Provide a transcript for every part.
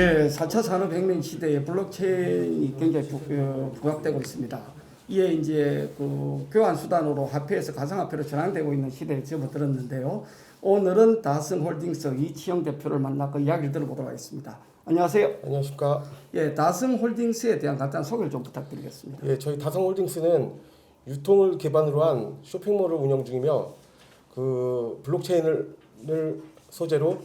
이제 4차 산업혁명 시대에 블록체인이 굉장히 부, 어, 부각되고 있습니다. 이에 이제 그 교환 수단으로 화폐에서 가상화폐로 전환되고 있는 시대에 접어들었는데요. 오늘은 다승홀딩스 이치영 대표를 만나 그 이야기를 들어보도록 하겠습니다. 안녕하세요. 안녕하십니까. 예, 다승홀딩스에 대한 간단한 소개를 좀 부탁드리겠습니다. 예, 저희 다성홀딩스는 유통을 기반으로 한 쇼핑몰을 운영 중이며 그 블록체인을 을 소재로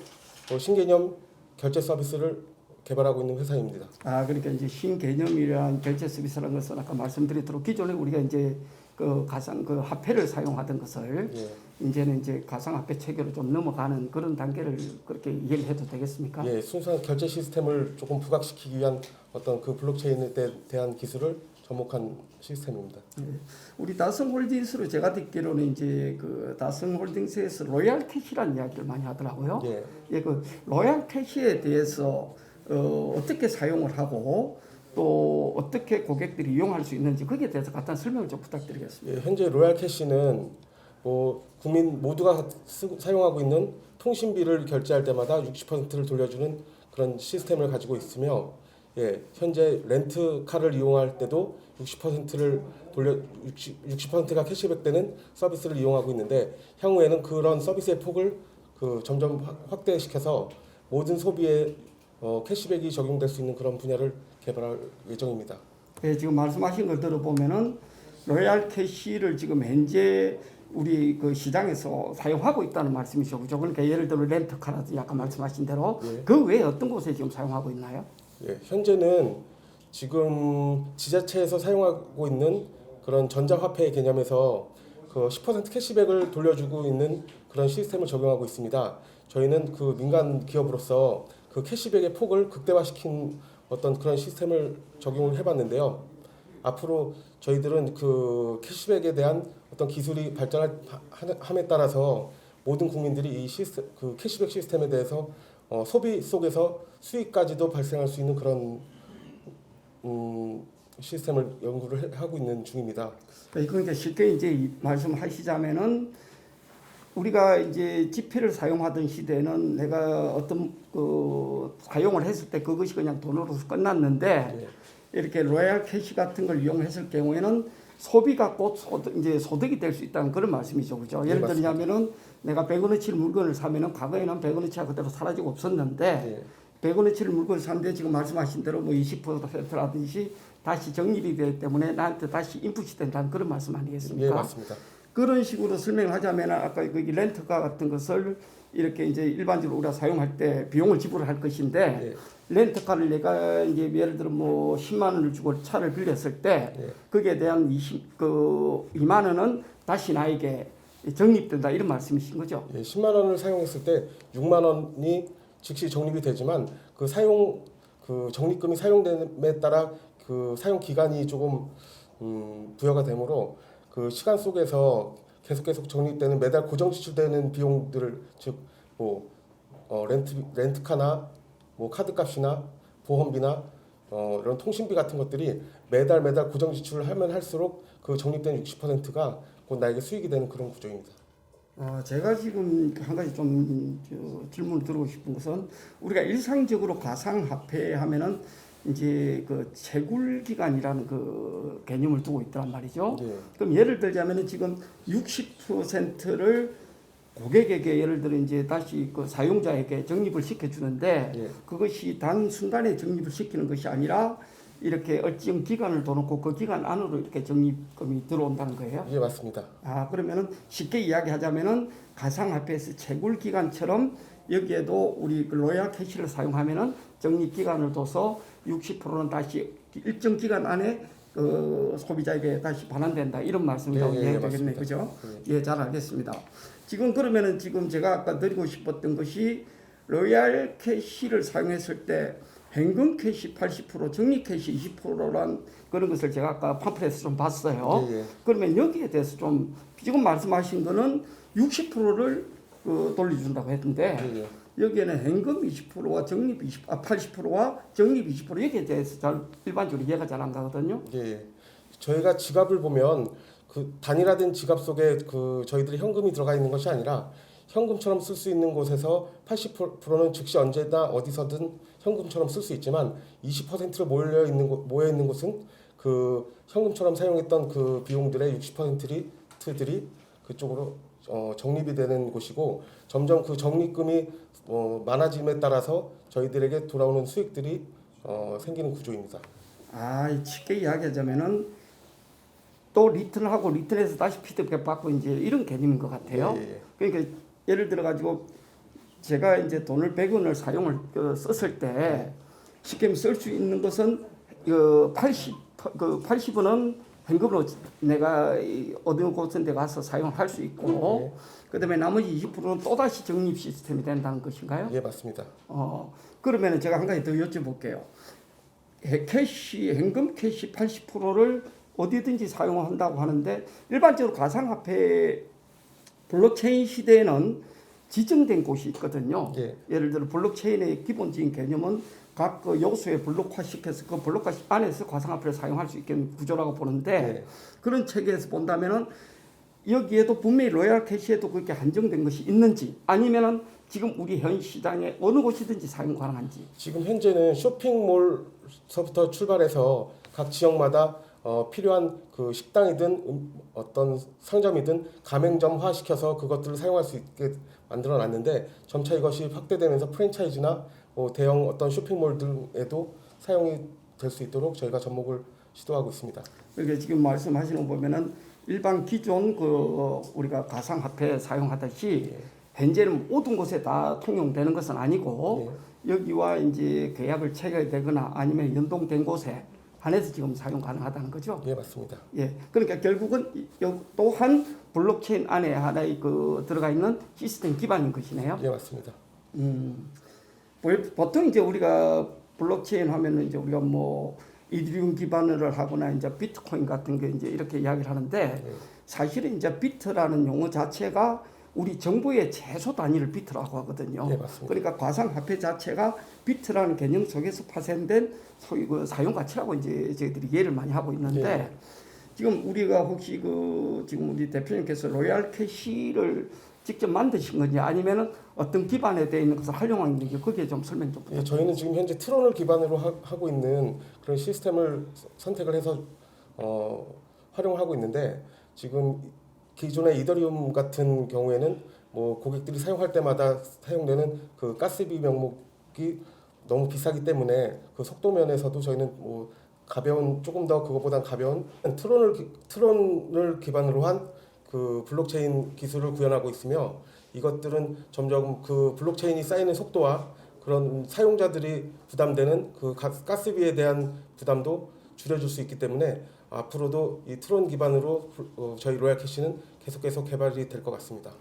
어, 신개념 결제 서비스를 개발하고 있는 회사입니다. 아, 그러니까 이제 신개념이란 결제 서비스라는 것은 아까 말씀드렸도록 기존에 우리가 이제 그 가상 그 화폐를 사용하던 것을 예, 이제는 이제 가상 화폐 체계로 좀 넘어가는 그런 단계를 그렇게 이해를 해도 되겠습니까? 예, 순수한 결제 시스템을 조금 부각시키기 위한 어떤 그 블록체인에 대, 대한 기술을 접목한 시스템입니다. 우리 다성홀딩스로 제가 듣기로는 이제 그 다성홀딩스에서 로얄 캐시라는 이야기를 많이 하더라고요. 예, 예, 그 로얄 캐시에 대해서 어, 어떻게 사용을 하고 또 어떻게 고객들이 이용할 수 있는지 거기에 대해서 간단한 설명을 좀 부탁드리겠습니다. 예, 현재 로얄 캐시는 뭐 국민 모두가 쓰, 사용하고 있는 통신비를 결제할 때마다 60%를 돌려주는 그런 시스템을 가지고 있으며 예, 현재 렌트카를 이용할 때도 60%를 돌려 60, 60%가 캐시백되는 서비스를 이용하고 있는데 향후에는 그런 서비스의 폭을 그 점점 확- 확대시켜서 모든 소비에 어, 캐시백이 적용될 수 있는 그런 분야를 개발할 예정입니다. 예, 지금 말씀하신 걸 들어보면은 로얄 캐시를 지금 현재 우리 그 시장에서 사용하고 있다는 말씀이죠. 그죠? 그러니까 예를 들어 렌트카라든지 아까 말씀하신 대로 예. 그 외에 어떤 곳에 지금 사용하고 있나요? 예, 현재는 지금 지자체에서 사용하고 있는 그런 전자화폐 개념에서 그 10% 캐시백을 돌려주고 있는 그런 시스템을 적용하고 있습니다. 저희는 그 민간 기업으로서 그 캐시백의 폭을 극대화시킨 어떤 그런 시스템을 적용을 해봤는데요. 앞으로 저희들은 그 캐시백에 대한 어떤 기술이 발전함에 따라서 모든 국민들이 이 시스템, 그 캐시백 시스템에 대해서 어, 소비 속에서 수익까지도 발생할 수 있는 그런 음, 시스템을 연구를 해- 하고 있는 중입니다. 그러니까 쉽게 이제 이- 말씀하시자면은 우리가 이제 지폐를 사용하던 시대는 내가 어떤 그 사용을 했을 때 그것이 그냥 돈으로 끝났는데 예, 이렇게 로얄 캐시 같은 걸 이용했을 경우에는 소비가 곧 소득, 이제 소득이 될 수 있다는 그런 말씀이죠. 그죠? 네, 예를. 들자면은 내가 100원어치 물건을 사면은 과거에는 100원어치가 그대로 사라지고 없었는데 예, 100원어치를 물건을 샀는데 지금 말씀하신 대로 뭐 20%라든지 다시 정립이 되기 때문에 나한테 다시 인풋이 된다는 그런 말씀 예, 아니겠습니까? 맞습니다. 그런 식으로 설명을 하자면 아까 거기 렌트카 같은 것을 이렇게 이제 일반적으로 우리가 사용할 때 비용을 지불할 것인데 예, 렌트카를 내가 이제 예를 들어 뭐 10만 원을 주고 차를 빌렸을 때 예, 거기에 대한 20, 그 2만 원은 다시 나에게 적립된다 이런 말씀이신 거죠? 예, 10만 원을 사용했을 때 6만 원이 즉시 적립이 되지만 그 사용 그 적립금이 사용됨에 따라 그 사용 기간이 조금 음, 부여가 되므로 그 시간 속에서 계속 계속 적립되는 매달 고정 지출되는 비용들을 즉뭐 어, 렌트 렌트카나 뭐 카드값이나 보험비나 어, 이런 통신비 같은 것들이 매달 매달 고정 지출을 하면 할수록 그 적립된 60%가 곧 나에게 수익이 되는 그런 구조입니다. 어, 제가 지금 한 가지 좀 저, 질문을 드리고 싶은 것은 우리가 일상적으로 가상화폐 하면은 이제 그 채굴 기간이라는 그 개념을 두고 있단 말이죠. 예. 그럼 예를 들자면은 지금 60%를 고객에게 예를 들어 이제 다시 그 사용자에게 적립을 시켜주는데 예. 그것이 단 순간에 적립을 시키는 것이 아니라 이렇게 일정 기간을 둬놓고 그 기간 안으로 이렇게 적립금이 들어온다는 거예요. 예 맞습니다. 아 그러면은 쉽게 이야기하자면은 가상화폐에서 채굴 기간처럼 여기에도 우리 그 로얄 캐시를 사용하면은 적립 기간을 둬서 60%는 다시 일정 기간 안에 그 소비자에게 다시 반환된다 이런 말씀이라고 예, 예, 이해가 예, 되겠네 맞습니다. 그죠? 예, 잘 알겠습니다. 지금 그러면은 지금 제가 아까 드리고 싶었던 것이 로얄 캐시를 사용했을 때 현금 캐시 80%, 적립 캐시 20%란 그런 것을 제가 아까 팜플렛에서 좀 봤어요. 예, 예. 그러면 여기에 대해서 좀 지금 말씀하신 거는 60%를 그 돌려준다고 했는데 예, 예. 여기에는 현금 20%와 적립 20, 아 80%와 적립 20% 여기에 대해서 잘 일반적으로 이해가 잘 안 가거든요. 예, 예. 저희가 지갑을 보면 그 단일화된 지갑 속에 그 저희들이 현금이 들어가 있는 것이 아니라 현금처럼 쓸 수 있는 곳에서 80%는 즉시 언제나 어디서든 현금처럼 쓸 수 있지만 20%를 몰려 있는 곳, 모여 있는 곳은 그 현금처럼 사용했던 그 비용들의 60%들이 들이 그쪽으로 어, 적립이 되는 곳이고 점점 그 적립금이 어, 많아짐에 따라서 저희들에게 돌아오는 수익들이 어, 생기는 구조입니다. 아, 이 쉽게 이야기하자면은 또 리턴하고 리턴해서 다시 피드백 받고 이제 이런 개념인 것 같아요. 예, 예, 그러니까 예를 들어 가지고 제가 이제 돈을 100원을 사용을 그 썼을 때 쉽게 쓸 수 있는 것은 그 80, 그 80원은 현금으로 내가 이 어느 데 가서 사용할 수 있고 그다음에 나머지 20%는 또 다시 적립 시스템이 된다는 것인가요? 예, 맞습니다. 어 그러면은 제가 한 가지 더 여쭤볼게요. 해- 캐시 현금 캐시 80%를 어디든지 사용한다고 하는데 일반적으로 가상화폐 블록체인 시대에는 지정된 곳이 있거든요. 예, 예를 들어 블록체인의 기본적인 개념은 각 그 요소에 블록화시켜서 그 블록화 안에서 가상화폐를 사용할 수 있게 구조라고 보는데 예. 그런 체계에서 본다면은 여기에도 분명히 로얄 캐시에도 그렇게 한정된 것이 있는지 아니면은 지금 우리 현 시장에 어느 곳이든지 사용 가능한지 지금 현재는 쇼핑몰서부터 출발해서 각 지역마다 어, 필요한 그 식당이든 음, 어떤 상점이든 가맹점화 시켜서 그것들을 사용할 수 있게 만들어 놨는데 점차 이것이 확대되면서 프랜차이즈나 뭐 대형 어떤 쇼핑몰 등에도 사용이 될 수 있도록 저희가 접목을 시도하고 있습니다. 그러니까 지금 말씀하시는 거 보면은 일반 기존 그 어, 우리가 가상화폐 사용하듯이 예. 현재는 모든 곳에 다 통용되는 것은 아니고 예. 여기와 이제 계약을 체결되거나 아니면 연동된 곳에 한해서 지금 사용 가능하다는 거죠. 예, 맞습니다. 예. 그러니까 결국은 또한 블록체인 안에 하나의 그 들어가 있는 시스템 기반인 것이네요. 예, 맞습니다. 음. 보- 보통 이제 우리가 블록체인 하면은 이제 우리가 뭐 이드리움 기반을 하거나 이제 비트코인 같은 게 이제 이렇게 이야기를 하는데 예. 사실은 이제 비트라는 용어 자체가 우리 정부의 최소 단위를 비트라고 하거든요. 예, 맞습니다. 그러니까 가상화폐 자체가 비트라는 개념 속에서 파생된 소위 그 사용 가치라고 이제 저희들이 이해를 많이 하고 있는데 예. 지금 우리가 혹시 그 지금 우리 대표님께서 로얄 캐시를 직접 만드신 건지 아니면은 어떤 기반에 되어 있는 것을 활용하고 있는지 거기에 좀 설명 좀 예, 저희는 지금 현재 트론을 기반으로 하, 하고 있는 그런 시스템을 서- 선택을 해서 어, 활용을 하고 있는데 지금 기존의 이더리움 같은 경우에는 뭐 고객들이 사용할 때마다 사용되는 그 가스비 명목이 너무 비싸기 때문에 그 속도 면에서도 저희는 뭐 가벼운 조금 더 그거보단 가벼운 트론을 기- 트론을 기반으로 한 그 블록체인 기술을 구현하고 있으며 이것들은 점점 그 블록체인이 쌓이는 속도와 그런 사용자들이 부담되는 그 가- 가스비에 대한 부담도 줄여줄 수 있기 때문에 앞으로도 이 트론 기반으로 불- 어, 저희 로얄 캐시는 계속해서 개발이 될 것 같습니다.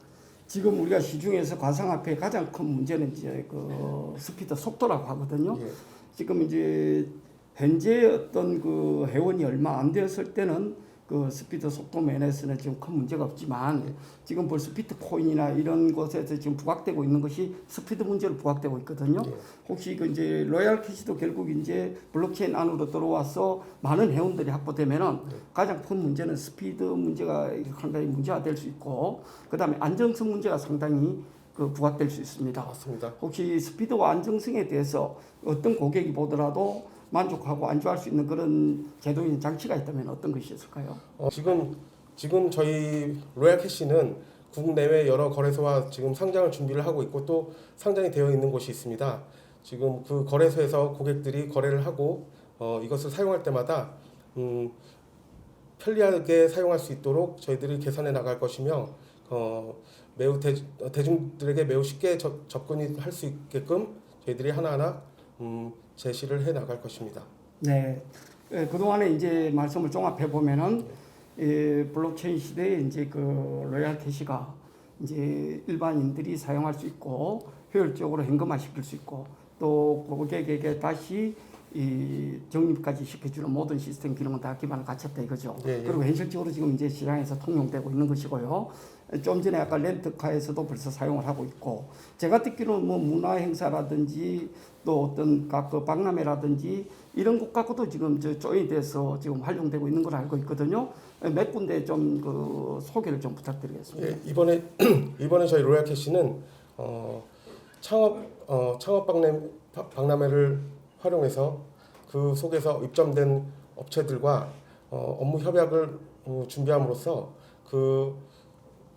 지금 우리가 시중에서 가상화폐의 가장 큰 문제는 이제 그 스피드 속도라고 하거든요. 예, 지금 이제 현재 어떤 그 회원이 얼마 안 되었을 때는 그 스피드 속도 면에서는 지금 큰 문제가 없지만 지금 벌써 비트코인이나 이런 곳에서 지금 부각되고 있는 것이 스피드 문제로 부각되고 있거든요. 예. 혹시 그 이제 로얄 캐시도 결국 이제 블록체인 안으로 들어와서 많은 회원들이 확보되면은 가장 큰 문제는 스피드 문제가 상당히 문제가 될 수 있고 그다음에 안정성 문제가 상당히 그 부각될 수 있습니다. 맞습니다. 혹시 스피드와 안정성에 대해서 어떤 고객이 보더라도 만족하고 안주할 수 있는 그런 제도인 장치가 있다면 어떤 것이 있을까요? 어, 지금 지금 저희 로얄 캐시는 국내외 여러 거래소와 지금 상장을 준비를 하고 있고 또 상장이 되어 있는 곳이 있습니다. 지금 그 거래소에서 고객들이 거래를 하고 어, 이것을 사용할 때마다 음, 편리하게 사용할 수 있도록 저희들이 개선해 나갈 것이며 어, 매우 대, 대중들에게 매우 쉽게 접, 접근이 할 수 있게끔 저희들이 하나하나 음, 제시를 해 나갈 것입니다. 네. 예, 그동안에 이제 말씀을 종합해 보면은 예, 블록체인 시대에 이제 그 로얄 캐시가 이제 일반인들이 사용할 수 있고 효율적으로 현금화 시킬 수 있고 또 고객에게 다시 이 적립까지 시켜주는 모든 시스템 기능은 다 기반을 갖췄다 이거죠. 예, 예. 그리고 현실적으로 지금 이제 시장에서 통용되고 있는 것이고요. 좀 전에 아까 렌트카에서도 벌써 사용을 하고 있고 제가 듣기로는 뭐 문화 행사라든지 또 어떤 각 그 박람회라든지 이런 것 갖고도 지금 저 조인이 돼서 지금 활용되고 있는 걸 알고 있거든요. 몇 군데 좀 그 소개를 좀 부탁드리겠습니다. 예, 이번에 이번에 저희 로얄 캐시는 어, 창업 어, 창업 박람 박람회를 활용해서 그 속에서 입점된 업체들과 어, 업무 협약을 어, 준비함으로써 그,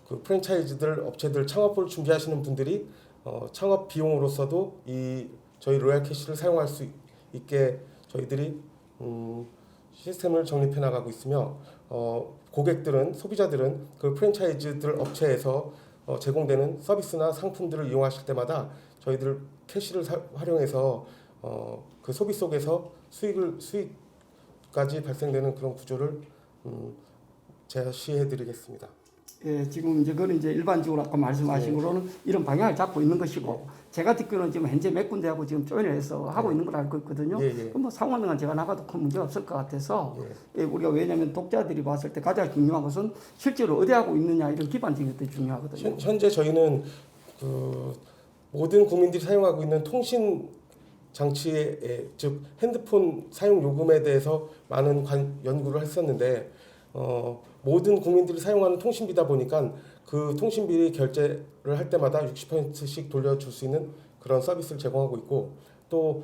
그 프랜차이즈들 업체들 창업을 준비하시는 분들이 어, 창업 비용으로서도 이 저희 로얄 캐시를 사용할 수 있게 저희들이 음, 시스템을 정립해 나가고 있으며 어, 고객들은 소비자들은 그 프랜차이즈들 업체에서 어, 제공되는 서비스나 상품들을 이용하실 때마다 저희들 캐시를 사- 활용해서 어, 그 소비 속에서 수익을 수익까지 발생되는 그런 구조를 음, 제시해드리겠습니다. 예, 지금 이제 그건 이제 일반적으로 아까 말씀하신 네. 거로는 이런 방향을 잡고 있는 것이고 제가 듣기로는 지금 현재 몇 군데하고 지금 조인을 해서 하고 네. 있는 걸 알고 있거든요. 예, 예. 그럼 뭐 상황은 제가 나가도 큰 문제 없을 것 같아서 예. 예, 우리가 왜냐하면 독자들이 봤을 때 가장 중요한 것은 실제로 어디 하고 있느냐 이런 기반적인 것들이 중요하거든요. 현, 현재 저희는 그 모든 국민들이 사용하고 있는 통신 장치의 에, 즉 핸드폰 사용 요금에 대해서 많은 관, 연구를 했었는데 어, 모든 국민들이 사용하는 통신비다 보니까 그 통신비 결제를 할 때마다 60%씩 돌려줄 수 있는 그런 서비스를 제공하고 있고 또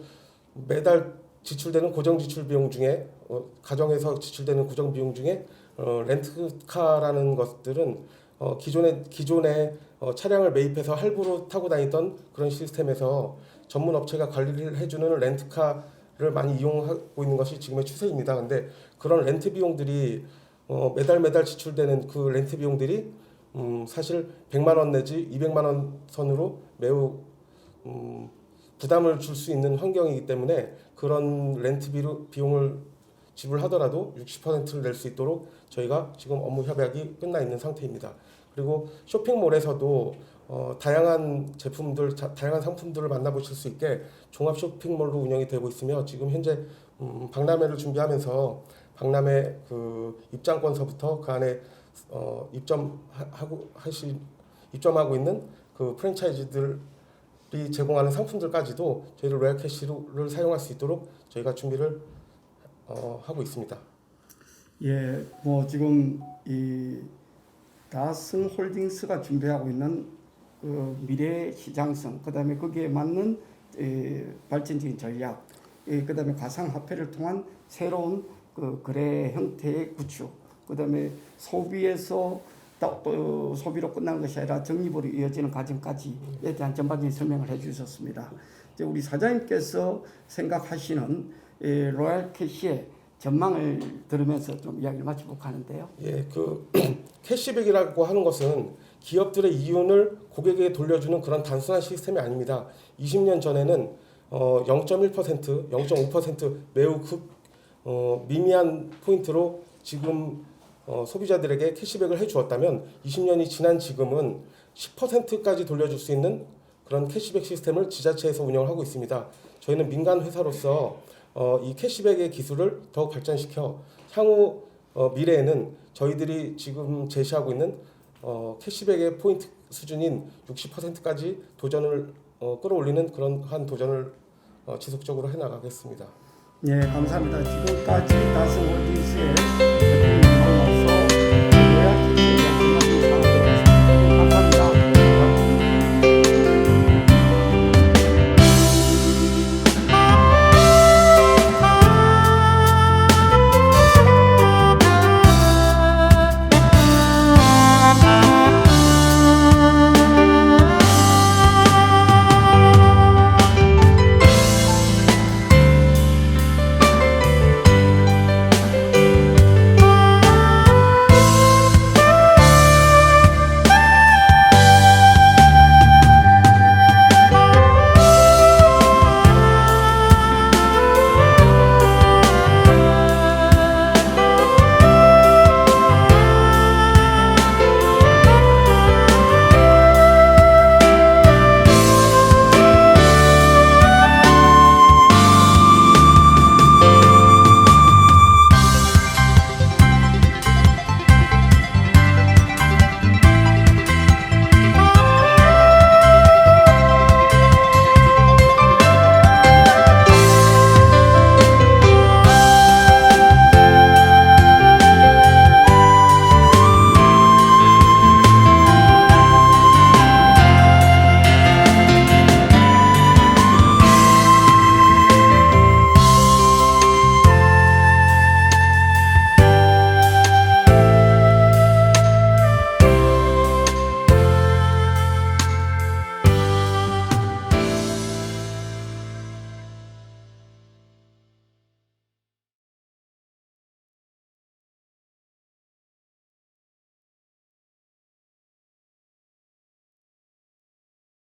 매달 지출되는 고정 지출 비용 중에 어, 가정에서 지출되는 고정 비용 중에 어, 렌트카라는 것들은 어, 기존에 기존에 어, 차량을 매입해서 할부로 타고 다니던 그런 시스템에서 전문 업체가 관리를 해주는 렌트카를 많이 이용하고 있는 것이 지금의 추세입니다. 근데 그런 렌트 비용들이 어, 매달 매달 지출되는 그 렌트 비용들이 음, 사실 100만 원 내지 200만 원 선으로 매우 음, 부담을 줄 수 있는 환경이기 때문에 그런 렌트 비용을 지불하더라도 60%를 낼 수 있도록 저희가 지금 업무 협약이 끝나 있는 상태입니다. 그리고 쇼핑몰에서도 어, 다양한 제품들, 자, 다양한 상품들을 만나보실 수 있게 종합 쇼핑몰로 운영이 되고 있으며 지금 현재 음, 박람회를 준비하면서 박람회 그 입장권서부터 그 안에 어, 입점하고 하시 입점하고 있는 그 프랜차이즈들이 제공하는 상품들까지도 저희들 로얄 캐시를 사용할 수 있도록 저희가 준비를 어, 하고 있습니다. 예, 뭐 지금 이 다승 홀딩스가 준비하고 있는 그 미래 시장성, 그 다음에 거기에 맞는 에, 발전적인 전략, 예, 그다음에 가상 화폐를 통한 새로운 그 거래 형태의 구축, 그 다음에 소비에서 딱, 어, 소비로 끝나는 것이 아니라 적립으로 이어지는 과정까지에 대한 전반적인 설명을 해주셨습니다. 이제 우리 사장님께서 생각하시는 에, 로얄 캐시의 전망을 들으면서 좀 이야기를 마치볼까 하는데요. 예, 그 캐시백이라고 하는 것은 기업들의 이윤을 고객에게 돌려주는 그런 단순한 시스템이 아닙니다. 20년 전에는 어, 0.1%, 0.5% 매우 급 어, 미미한 포인트로 지금 어, 소비자들에게 캐시백을 해주었다면 20년이 지난 지금은 10%까지 돌려줄 수 있는 그런 캐시백 시스템을 지자체에서 운영을 하고 있습니다. 저희는 민간 회사로서 어, 이 캐시백의 기술을 더욱 발전시켜 향후 어, 미래에는 저희들이 지금 제시하고 있는 어, 캐시백의 포인트 수준인 60%까지 도전을 어, 끌어올리는 그런 한 도전을 어, 지속적으로 해나가겠습니다. 네, 감사합니다. 지금까지 다승 홀딩스의